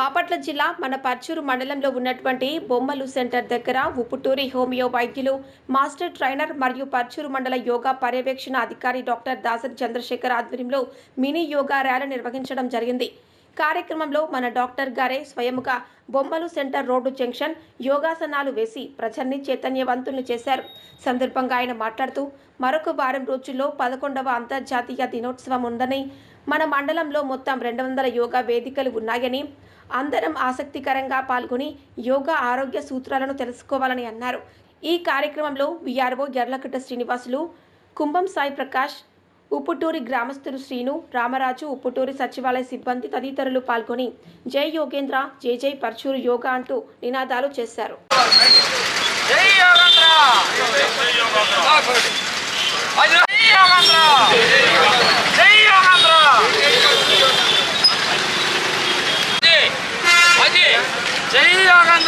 బాపట్ల జిల్లా మన పర్చూరు మండలంలో ఉన్నటువంటి బొమ్మలు సెంటర్ దగ్గర ఉప్పుటూరి హోమియో వైద్యులు మాస్టర్ ట్రైనర్ మరియు పర్చూరు మండల యోగా పర్యవేక్షణ అధికారి డాక్టర్ దాసరి చంద్రశేఖర్ ఆధ్వర్యంలో మినీ యోగా ర్యాలీ నిర్వహించడం జరిగింది. కార్యక్రమంలో మన డాక్టర్ గారే స్వయముగా బొమ్మలు సెంటర్ రోడ్డు జంక్షన్ యోగాసనాలు వేసి ప్రజల్ని చైతన్యవంతులు చేశారు. సందర్భంగా ఆయన మాట్లాడుతూ మరొక వారం రోజుల్లో పదకొండవ అంతర్జాతీయ దినోత్సవం ఉందని మన మండలంలో మొత్తం రెండు వందల యోగా వేదికలు ఉన్నాయని అందరం ఆసక్తికరంగా పాల్గొని యోగా ఆరోగ్య సూత్రాలను తెలుసుకోవాలని అన్నారు. ఈ కార్యక్రమంలో విఆర్ఓ ఎర్లకట్ట శ్రీనివాసులు కుంభం సాయి ప్రకాష్ ఉప్పుటూరి గ్రామస్తులు శ్రీను రామరాజు ఉప్పుటూరి సచివాలయ సిబ్బంది తదితరులు పాల్గొని జై యోగేంద్ర జై జై పర్చూరు యోగా అంటూ నినాదాలు చేశారు. J アーガン、